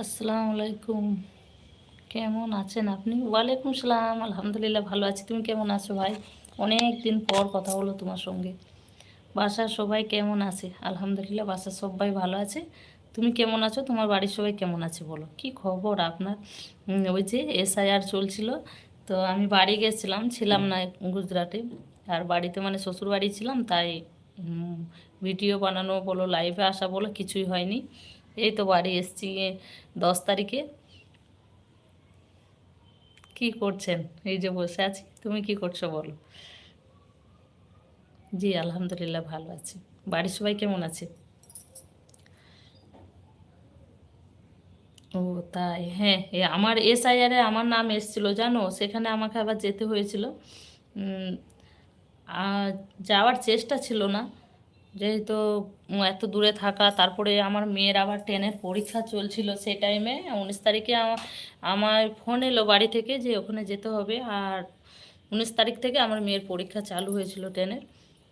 আসসালামু আলাইকুম। কেমন আছেন আপনি? ওয়ালাইকুম সালাম, আলহামদুলিল্লাহ ভালো আছি। তুমি কেমন আছো ভাই? অনেক দিন পর কথা হলো তোমার সঙ্গে। বাসার সবাই কেমন আছে? আলহামদুলিল্লাহ বাসার সবাই ভালো আছে। তুমি কেমন আছো? তোমার বাড়ির সবাই কেমন আছে বলো? কি খবর আপনার? ওই যে এসআইআর চলছিল, তো আমি বাড়ি গেছিলাম, ছিলাম না গুজরাটে। আর বাড়িতে মানে শ্বশুর বাড়ি ছিলাম, তাই ভিডিও বানানো বলো লাইভে আসা বলো, কিছুই হয়নি। এই তো বাড়ি এসছি দশ তারিখে। কি করছেন? এই যে বসে আছি, তুমি কি করছ বলো? জি, আলহামদুলিল্লাহ ভালো আছি। বাড়ির সবাই কেমন আছে? ও তাই হ্যাঁ আমার এসআইআরে আমার নাম এসেছিল, জানো? সেখানে আমাকে আবার যেতে হয়েছিল। যাওয়ার চেষ্টা ছিল না। যেহেতু এত দূরে থাকা, তারপরে আমার মেয়ের আবার টেনের পরীক্ষা চলছিল সেই টাইমে উনিশ তারিখে আমা- আমার ফোন এলো বাড়ি থেকে যে ওখানে যেতে হবে। আর উনিশ তারিখ থেকে আমার মেয়ের পরীক্ষা চালু হয়েছিল টেনের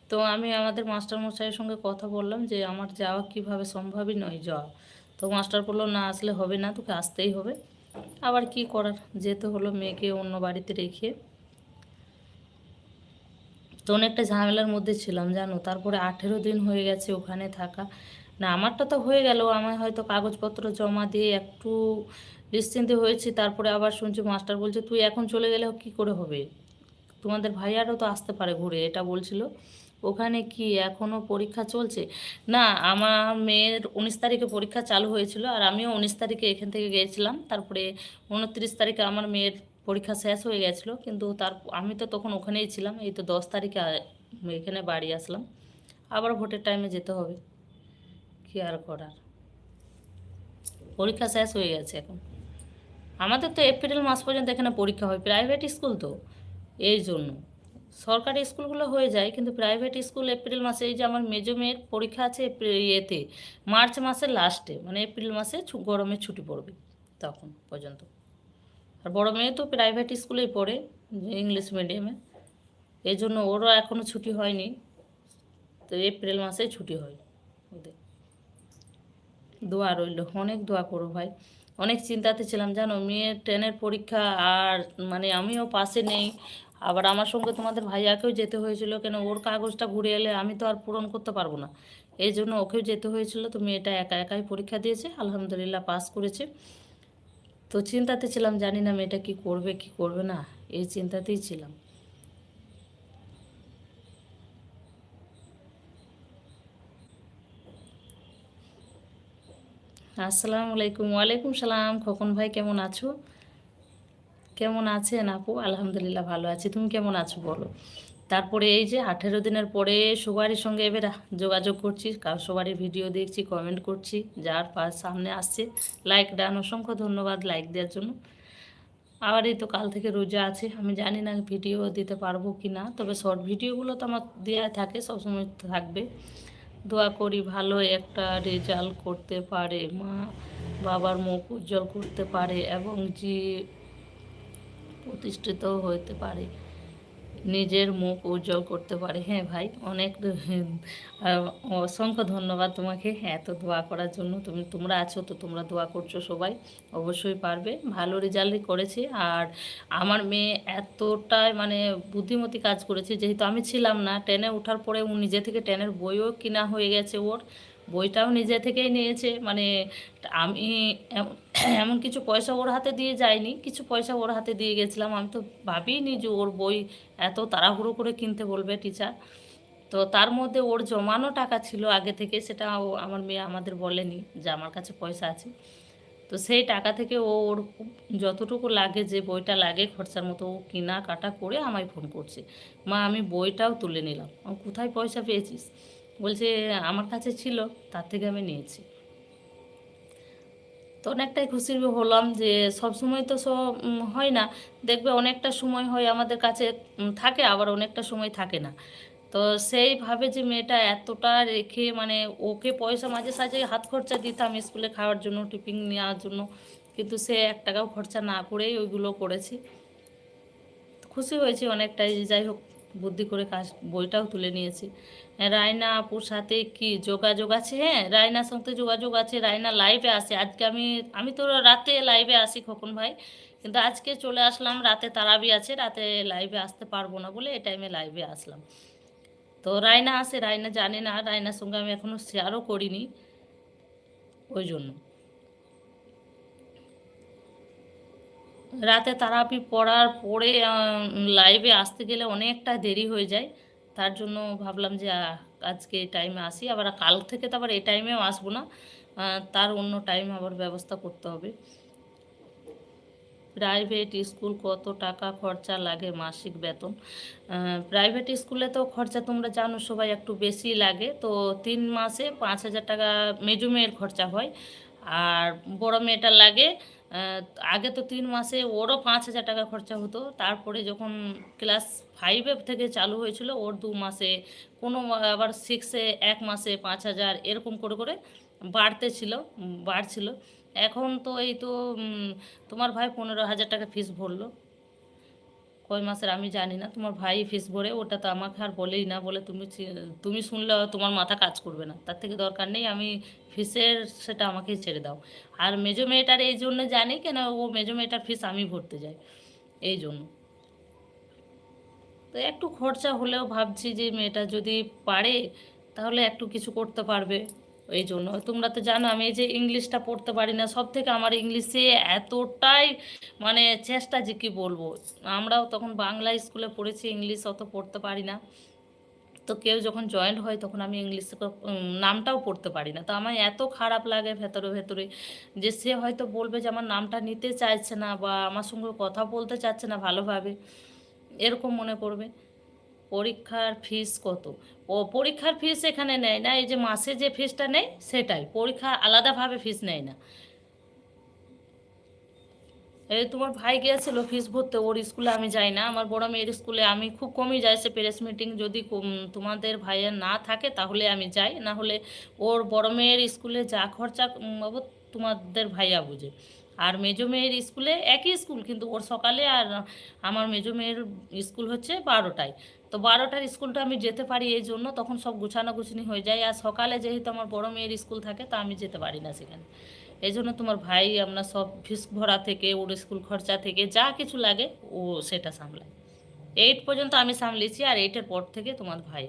তো আমি আমাদের মাস্টার মশাইয়ের সঙ্গে কথা বললাম যে, আমার যাওয়া কীভাবে সম্ভবই নয় যাওয়া তো মাস্টার বলল, না, আসলে হবে না, তোকে আসতেই হবে। আবার কি করার? যেতে হলো মেয়েকে অন্য বাড়িতে রেখে। তো অনেকটা ঝামেলার মধ্যে ছিলাম, জানো? তারপরে আঠেরো দিন হয়ে গেছে ওখানে থাকা। না, আমারটা তো হয়ে গেল। আমার হয়তো কাগজপত্র জমা দিয়ে একটু নিশ্চিন্তে হয়েছি। তারপরে আবার শুনছি মাস্টার বলছে, তুই এখন চলে গেলে কি করে হবে? তোমাদের ভাইয়ারও তো আসতে পারে ঘুরে, এটা বলছিল। ওখানে কি এখনও পরীক্ষা চলছে? না, আমার মেয়ের উনিশ তারিখে পরীক্ষা চালু হয়েছিল আর আমিও উনিশ তারিখে এখান থেকে গিয়েছিলাম তারপরে উনত্রিশ তারিখে আমার মেয়ের পরীক্ষা শেষ হয়ে গেছিল, কিন্তু তার, আমি তো তখন ওখানেই ছিলাম, এই তো দশ তারিখে এখানে বাড়ি আসলাম। আবার ভোটের টাইমে যেতে হবে, কি আর করার? পরীক্ষা শেষ হয়ে গেছে এখন। আমাদের তো এপ্রিল মাস পর্যন্ত এখানে পরীক্ষা হয় প্রাইভেট স্কুল তো, এই জন্য। সরকারি স্কুলগুলো হয়ে যায়, কিন্তু প্রাইভেট স্কুল এপ্রিল মাসে, এই যে আমার মেজো মেয়ের পরীক্ষা আছে ইয়েতে, মার্চ মাসের লাস্টে মানে এপ্রিল মাসে গরমের ছুটি পড়বে, তখন পর্যন্ত। আর বড় মেয়ে তো প্রাইভেট স্কুলেই পড়ে ইংলিশ মিডিয়ামে এই জন্য ওরও এখনও ছুটি হয়নি, তো এপ্রিল মাসে ছুটি হয় ওদের। দোয়া রইল, অনেক দোয়া করো ভাই। অনেক চিন্তাতে ছিলাম, জানো মেয়ের ট্রেনের পরীক্ষা আর মানে আমিও পাশে নেই। আবার আমার সঙ্গে তোমাদের ভাইয়াকেও যেতে হয়েছিল, কেন ওর কাগজটা ঘুরে এলে আমি তো আর পূরণ করতে পারব না। এই জন্য ওকেও যেতে হয়েছিল, তো মেয়েটা একা একাই পরীক্ষা দিয়েছে, আলহামদুলিল্লাহ পাস করেছে। তো চিন্তাতে ছিলাম, জানি না মেয়েটা কি করবে কি করবে না, এই চিন্তাতেই ছিলাম। আসসালামু আলাইকুম, ওয়ালাইকুম সালাম, খোকন ভাই কেমন আছো? কেমন আছেন আপু? আলহামদুলিল্লাহ ভালো আছি, তুমি কেমন আছো বলো? তারপরে এই যে আঠেরো দিনের পরে সবারই সঙ্গে এবার যোগাযোগ করছি কার সবারই ভিডিও দেখছি কমেন্ট করছি, যার পাশ সামনে আসছে। লাইক ডান অসংখ্য ধন্যবাদ লাইক দেওয়ার জন্য। আবার এই তো কাল থেকে রোজা আছে, আমি জানি না ভিডিও দিতে পারব কি না তবে শর্ট ভিডিওগুলো তো আমার দেওয়া থাকে, সবসময় থাকবে। দোয়া করি ভালো একটা রেজাল্ট করতে পারে মা, বাবার মুখ উজ্জ্বল করতে পারে এবং যে প্রতিষ্ঠিত হতে পারে। নিজের মুখ উজ্জ্বল করতে পারে। হ্যাঁ ভাই, অনেক অসংখ্য ধন্যবাদ তোমাকে। হ্যাঁ এত দোয়া করার জন্য। তুমি, তোমরা আছো তো, তোমরা দোয়া করছ সবাই। অবশ্যই পারবে। ভালো রেজাল্টই করেছে। আর আমার মেয়ে এতটাই মানে বুদ্ধিমতী কাজ করেছে। যেহেতু আমি ছিলাম না টেনে ওঠার পরে ও নিজে থেকে টেনের বইও কিনা হয়ে গেছে ওর। বইটাও নিজে থেকেই নিয়েছে। মানে আমি এম- এমন কিছু পয়সা ওর হাতে দিয়ে যাইনি কিছু পয়সা ওর হাতে দিয়ে গেছিলাম। আমি তো ভাবিনি যে ওর বই এত তাড়াহুড়ো করে কিনতে বলবে টিচার। তো তার মধ্যে ওর জমানো টাকা ছিল আগে থেকে, সেটা আমার মেয়ে আমাদের বলেনি যে আমার কাছে পয়সা আছে। তো সেই টাকা থেকে ও ওর যতটুকু লাগে যে বইটা লাগে, খরচার মতো ও কেনা কাটা করে আমায় ফোন করছে। মা, আমি বইটাও তুলে নিলাম। কোথায় পয়সা পেয়েছিস? বলছে, আমার কাছে ছিল, তার থেকে আমি নিয়েছি। তো অনেকটাই খুশি হলাম যে সব সময় তো সব হয় না। দেখবে অনেকটা সময় হয় আমাদের কাছে থাকে, আবার অনেকটা সময় থাকে না। তো সেইভাবে যে মেয়েটা এতটা রেখে মানে ওকে পয়সা মাঝে সাঝে হাত খরচা দিতাম স্কুলে খাওয়ার জন্য, টিফিন নেওয়ার জন্য, কিন্তু সে এক টাকাও খরচা না করেই ওইগুলো করেছি। খুশি হয়েছি অনেকটাই, যাই হোক। বুদ্ধি করে কাজ, বইটাও তুলে নিয়েছি। রায়না আপুর সাথে কি যোগাযোগ আছে? হ্যাঁ রায়নার সঙ্গে যোগাযোগ আছে রায়না লাইভে আসে আজকে আমি আমি তো রাতে লাইভে আসি খোকন ভাই, কিন্তু আজকে চলে আসলাম, রাতে তারাবি আছে, রাতে লাইভে আসতে পারব না বলে এই টাইমে লাইভে আসলাম। তো রায়না আসে রায়না জানে না রায়নার সঙ্গে আমি এখনও শেয়ারও করিনি, ওই জন্য। রাতে তারাপি পড়ার পরে লাইভে আসতে গেলে অনেকটা দেরি হয়ে যায়। তার জন্য ভাবলাম যে আজকে এই টাইমে আসি। আবার কাল থেকে তো আবার এই টাইমেও আসব না। তার অন্য টাইম আবার ব্যবস্থা করতে হবে। প্রাইভেট স্কুল কত টাকা খরচা লাগে মাসিক বেতন? প্রাইভেট স্কুলে তো খরচা তোমরা জানো, সবাই একটু বেশি লাগে। তো তিন মাসে পাঁচ হাজার টাকা মেজো মেয়ের খরচা হয়। আর বড় মেয়েটার লাগে আগে তো তিন মাসে ওরও পাঁচ হাজার টাকা খরচা হতো। তারপরে যখন ক্লাস ফাইভে থেকে চালু হয়েছিল, ওর দু মাসে, কোনো আবার সিক্সে এক মাসে পাঁচ হাজার, এরকম করে করে বাড়তে ছিল বাড়ছিল। এখন তো এই তো তোমার ভাই পনেরো হাজার টাকা ফিস ভরলো। কয় মাসের আমি জানি না, তোমার ভাই ফিস ভরে ওটা তো আমাকে আর বলেই না, বলে তুমি তুমি শুনলে তোমার মাথা কাজ করবে না, তার থেকে দরকার নেই আমি ফিসের সেটা আমাকেই ছেড়ে দাও। আর মেজো মেয়েটার এই জন্য জানি কেন ও মেজো মেয়েটার ফিস আমি ভরতে যাই, এই জন্য। তো একটু খরচা হলেও ভাবছি যে মেয়েটা যদি পারে তাহলে একটু কিছু করতে পারবে। এই জন্য। তোমরা তো জানো আমি এই যে ইংলিশটা পড়তে পারি না সব থেকে আমার ইংলিশে এতটাই মানে চেষ্টা যে কি বলব। আমরাও তখন বাংলা স্কুলে পড়েছি, ইংলিশ অত পড়তে পারি না। তো কেউ যখন জয়েন্ট হয় তখন আমি ইংলিশ নামটাও পড়তে পারি না। তো আমার এত খারাপ লাগে ভেতরে ভেতরে যে সে হয়তো বলবে যে আমার নামটা নিতে চাইছে না বা আমার সঙ্গে কথা বলতে চাচ্ছে না ভালোভাবে, এরকম মনে করবে। পরীক্ষার ফিস কত? ও পরীক্ষার ফিস এখানে নেয় না, এই যে মাসে যে ফিসটা নেয় সেটাই, পরীক্ষা আলাদাভাবে ফিস নেয় না। এই তোমার ভাই গিয়েছিল ফিস ভরতে, ওর স্কুলে আমি যাই না, আমার বড় মেয়ের স্কুলে আমি খুব কমই যাই সে প্রেস মিটিং যদি তোমাদের ভাইয়ের না থাকে তাহলে আমি যাই, না হলে ওর বড় মেয়ের স্কুলে যা খরচা বাবু তোমাদের ভাইয়া বুঝে। আর মেজো মেয়ের স্কুলে একই স্কুল কিন্তু ওর সকালে আর আমার মেজো মেয়ের স্কুল হচ্ছে বারোটায়। তো বারোটার স্কুলটা আমি যেতে পারি এই জন্য, তখন সব গুছানো গুছানি হয়ে যায়। আর সকালে যেহেতু আমার বড় মেয়ের স্কুল থাকে, তা আমি যেতে পারি না সেখানে। এই জন্য তোমার ভাই, আমরা সব ফিস ভরা থেকে, ওর স্কুল খরচা থেকে, যা কিছু লাগে, ও সেটা সামলায়। এইট পর্যন্ত আমি সামলেছি, আর এইটের পর থেকে তোমার ভাই।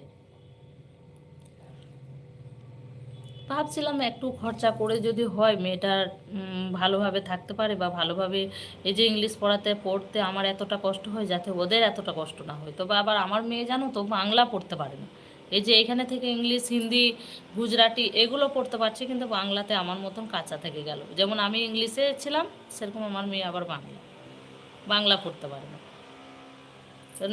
ভাবছিলাম একটু খরচা করে যদি হয় মেয়েটার ভালোভাবে থাকতে পারে বা ভালোভাবে এই যে ইংলিশ পড়াতে, পড়তে আমার এতটা কষ্ট হয় যাতে ওদের এতটা কষ্ট না হয়। তবে আবার আমার মেয়ে জানো তো বাংলা পড়তে পারে না। এই যে এখানে থেকে ইংলিশ, হিন্দি, গুজরাটি এগুলো পড়তে পারছে কিন্তু বাংলাতে আমার মতন কাঁচা থেকে গেল। যেমন আমি ইংলিশে ছিলাম, সেরকম আমার মেয়ে আবার বাংলা। বাংলা পড়তে পারে না।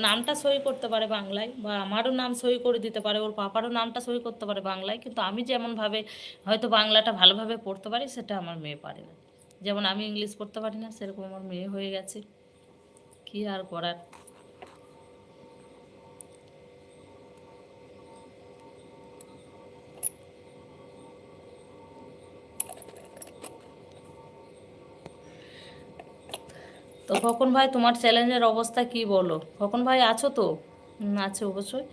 নামটা সই করতে পারে বাংলায় বা আমারও নাম সই করে দিতে পারে, ওর পাপারও নামটা সই করতে পারে বাংলায়, কিন্তু আমি যেমনভাবে হয়তো বাংলাটা ভালোভাবে পড়তে পারি সেটা আমার মেয়ে পারে না। যেমন আমি ইংলিশ পড়তে পারি না, সেরকম আমার মেয়ে হয়ে গেছে। কি আর করার? তো খোকন ভাই, তোমার চ্যালেঞ্জের অবস্থা কি বলো? খোকন ভাই আছো তো? আছে অবশ্যই।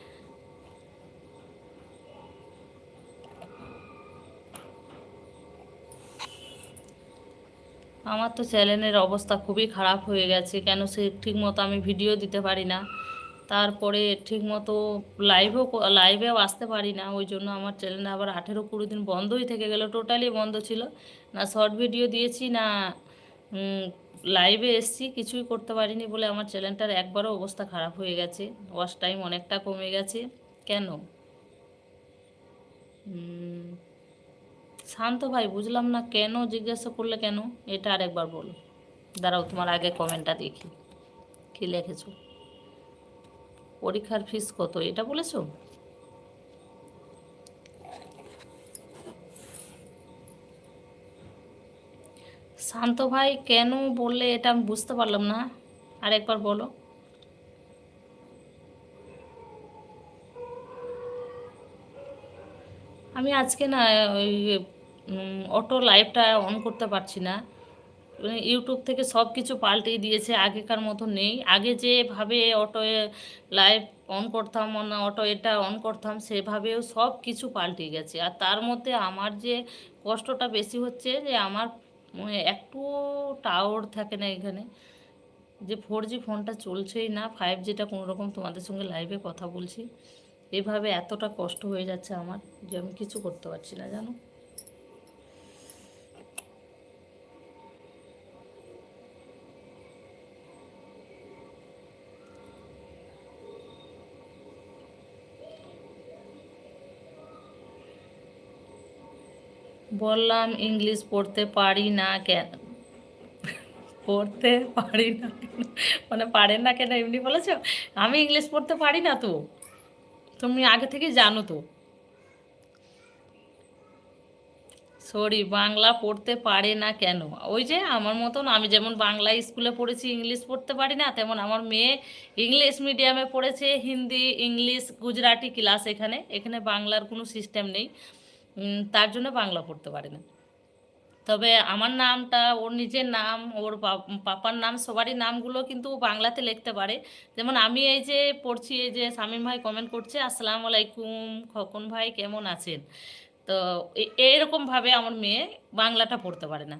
আমার তো চ্যানেলের অবস্থা খুবই খারাপ হয়ে গেছে, কেন সে ঠিক মতো আমি ভিডিও দিতে পারি না। তারপরে ঠিক মতো লাইভও লাইভেও আসতে পারি না, ওই জন্য আমার চ্যানেল আবার আঠেরো কুড়ি দিন বন্ধই থেকে গেল টোটালি বন্ধ ছিল। না শর্ট ভিডিও দিয়েছি, না লাইভে এসছি, কিছুই করতে পারিনি বলে আমার চ্যানেলটার একবারও অবস্থা খারাপ হয়ে গেছে। ওয়াচ টাইম অনেকটা কমে গেছে। কেন? শান্ত ভাই, বুঝলাম না কেন জিজ্ঞাসা করলে কেন? এটা আরেকবার বলো। দাঁড়াও, তোমার আগে কমেন্টটা দেখি। কী লিখেছো? পরীক্ষার ফিস কত? এটা বলেছ? শান্ত ভাই কেন বললে এটা আমি বুঝতে পারলাম না। আরেকবার বলো। আমি আজকে না ওই অটো লাইভটা অন করতে পারছি না। মানে ইউটিউব থেকে সব কিছু পাল্টিয়ে দিয়েছে, আগেকার মতো নেই। আগে যেভাবে অটো লাইভ অন করতাম অটো এটা অন করতাম, সেভাবেও সব কিছু পাল্টে গেছে। আর তার মধ্যে আমার যে কষ্টটা বেশি হচ্ছে যে আমার একটু টাওয়ার থাকে না এখানে। যে ফোর জি ফোনটা চলছেই না ফাইভ জিটা কোনোরকম তোমাদের সঙ্গে লাইভে কথা বলছি। এভাবে এতটা কষ্ট হয়ে যাচ্ছে আমার যে আমি কিছু করতে পারছি না, জানো? বললাম, ইংলিশ পড়তে পারি না কেন? পড়তে পারি না মানে পারেন না কেন এমনি বলেছ? আমি ইংলিশ পড়তে পারি না তো। তুমি আগে থেকে জানো তো। সরি বাংলা পড়তে পারে না কেন? ওই যে আমার মতন, আমি যেমন বাংলা স্কুলে পড়েছি, ইংলিশ পড়তে পারি না, তেমন আমার মেয়ে ইংলিশ মিডিয়ামে পড়েছে, হিন্দি, ইংলিশ, গুজরাটি ক্লাস এখানে। এখানে বাংলার কোনো সিস্টেম নেই। তার জন্য বাংলা পড়তে পারে না। তবে আমার নামটা, ওর নিজের নাম, ওর পাপার নাম, সবারই নামগুলো কিন্তু বাংলাতে লিখতে পারে। যেমন আমি এই যে পড়ছি, এই যে শামীম ভাই কমেন্ট করছে, আসসালামু আলাইকুম, খকন ভাই কেমন আছেন? তো এইরকমভাবে আমার মেয়ে বাংলাটা পড়তে পারে না।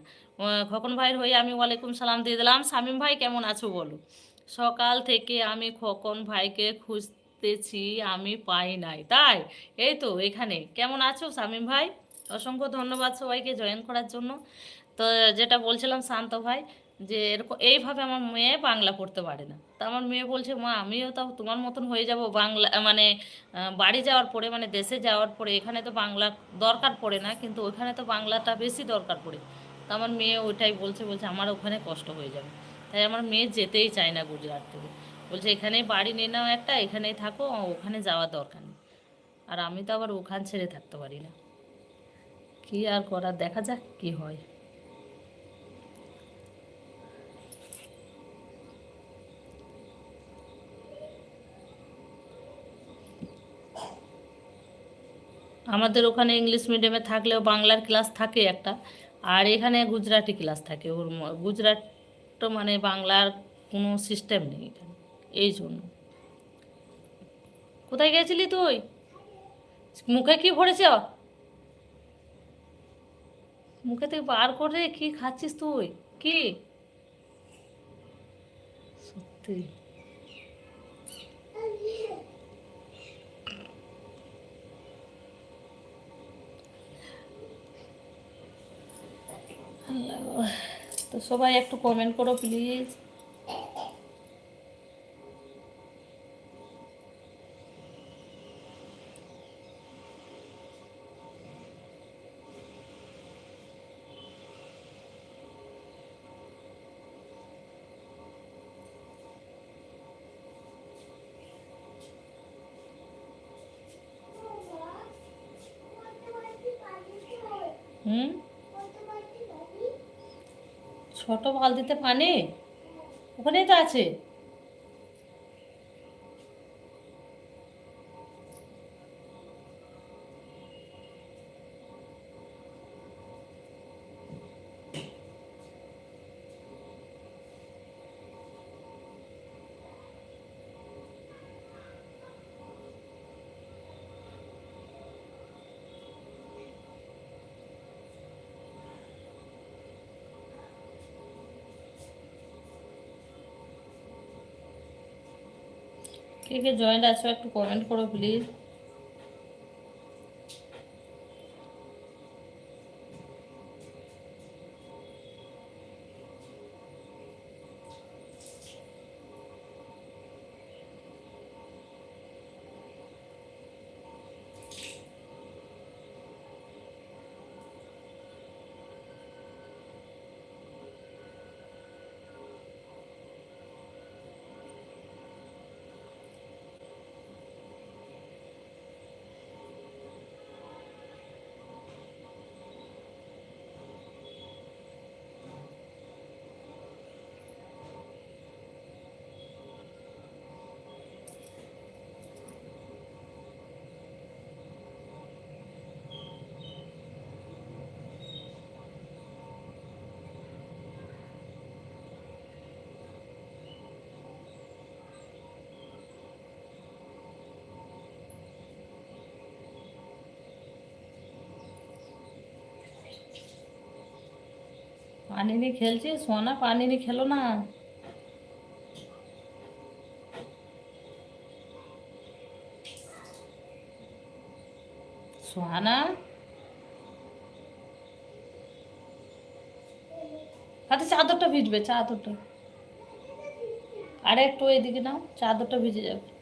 খকন ভাইয়ের হয়ে আমি ওয়ালাইকুম সালাম দিয়ে দিলাম। শামীম ভাই কেমন আছো বলো? সকাল থেকে আমি খকন ভাইকে খুঁজতেছি আমি পাই নাই। তাই? এই তো, এখানে। কেমন আছো শামীম ভাই? অসংখ্য ধন্যবাদ সবাইকে জয়েন করার জন্য। তো যেটা বলছিলাম শান্ত ভাই, যে এরকম, এইভাবে আমার মেয়ে বাংলা পড়তে পারে না। তা আমার মেয়ে বলছে, মা, আমিও তাও তোমার মতন হয়ে যাব বাংলা মানে বাড়ি যাওয়ার পরে মানে দেশে যাওয়ার পরে, এখানে তো বাংলা দরকার পড়ে না, কিন্তু ওখানে তো বাংলাটা বেশি দরকার পড়ে। তা আমার মেয়ে ওইটাই বলছে বলছে, আমার ওখানে কষ্ট হয়ে যাবে। তাই আমার মেয়ে যেতেই চায় না গুজরাট থেকে। বলছে, এখানেই বাড়ি নিয়ে নাও একটা, এখানেই থাকো ওখানে যাওয়ার দরকার নেই। আর আমি তো আবার ওখান ছেড়ে থাকতে পারি না। কি আর করার, দেখা যাক কি হয়। আমাদের ওখানে ইংলিশ মিডিয়ামে থাকলেও বাংলার ক্লাস থাকে একটা, আর এখানে গুজরাটি ক্লাস থাকে। ওর গুজরাট তো মানে বাংলার কোনো সিস্টেম নেই এখানে। এই জন্য। কোথায় গেছিলি তুই? মুখে কি ভরেছ? মুখে থেকে বার করে কি খাচ্ছিস তুই? কি? সত্যি। তো সবাই একটু কমেন্ট করো প্লিজ হুম? ছোট বালতিতে পানি? ওখানেই তো আছে। কে কে জয়েন্ট আছো একটু কমেন্ট করো প্লিজ পানি নিয়ে খেলছি, সোনা পানি নিয়ে খেলো না। সোহানা? হাতে চাদরটা ভিজবে, চাদরটা। আরে একটু এদিকে নাও, চাদরটা ভিজে যাবে।